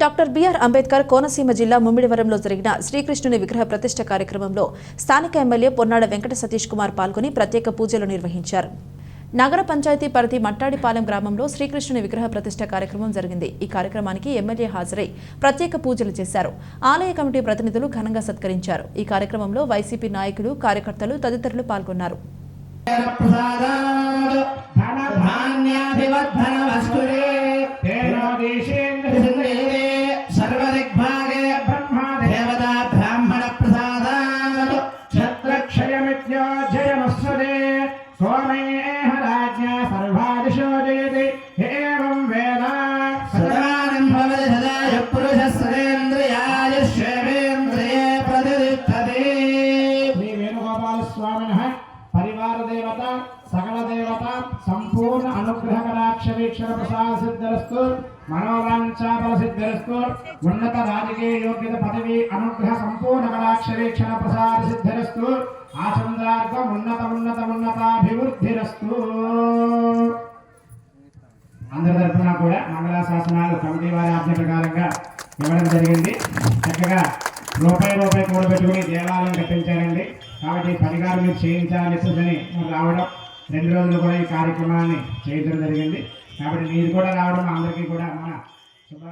Doctor BR Ambedkar Konaseema జిల్లా ముమ్మిడివరంలో జరిగిన శ్రీకృష్ణుని విగ్రహ ప్రతిష్ట కార్యక్రమంలో స్థానిక ఎమ్మెల్యే పొన్నాడ వెంకట సతీష్ కుమార్ పాల్గొని ప్రత్యేక పూజలు నిర్వహించారు. నగర పంచాయతీ పరిధి మట్టాడిపాలెం గ్రామంలో శ్రీకృష్ణుని విగ్రహ ప్రతిష్ట కార్యక్రమం జరిగింది. ఈ కార్యక్రమానికి ఎమ్మెల్యే హాజరై ప్రత్యేక పూజలు చేశారు. ఆలయ కమిటీ ప్రతినిధులు ఘనంగా సత్కరించారు. ఈ కార్యక్రమంలో వైసీపీ నాయకులు కార్యకర్తలు తదితరులు పాల్గొన్నారు. ధన వస్తురే సర్వదిగ్భాగే బ్రహ్మా దేవతా బ్రాహ్మణ ప్రసాదాద్ క్షత్రక్షయమిత్యోజయమస్వదే సోమేహ రాజ్ఞా సర్వాదిశో జయతి ఏవం వేద సదానం భవతి సదాయ పురుషస్రేంద్రియాయుష్యేంద్రియే ప్రతిష్టతే శ్రీ వేణుగోపాల స్వామిన పరివార దేవత సకల దేవత సంపూర్ణ అనుగ్రహ కటాక్ష వీక్షణ ప్రసాద సిద్ధరస్తు మనోవాంఛాబల సిద్ధరస్తు ఉన్నత రాజకీయ యోగ్యత పదవి అనుగ్రహ సంపూర్ణ కటాక్ష వీక్షణ ప్రసాద సిద్ధరస్తు ఆచంద్రార్థం ఉన్నత ఉన్నత ఉన్నతాభివృద్ధిరస్తు. అందరి తరఫున కూడా మంగళాశాసనాలు కమిటీ వారి ఆజ్ఞ ప్రకారంగా ఇవ్వడం జరిగింది. చక్కగా రూపాయి రూపాయి కూడబెట్టుకుని దేవాలయం కట్టించారండి. కాబట్టి ఈ పనిగారు మీరు చేయించాలని రావడం రెండు రోజులు కూడా ఈ కార్యక్రమాన్ని చేయించడం జరిగింది. కాబట్టి మీరు కూడా రావడం అందరికీ కూడా మన శుభ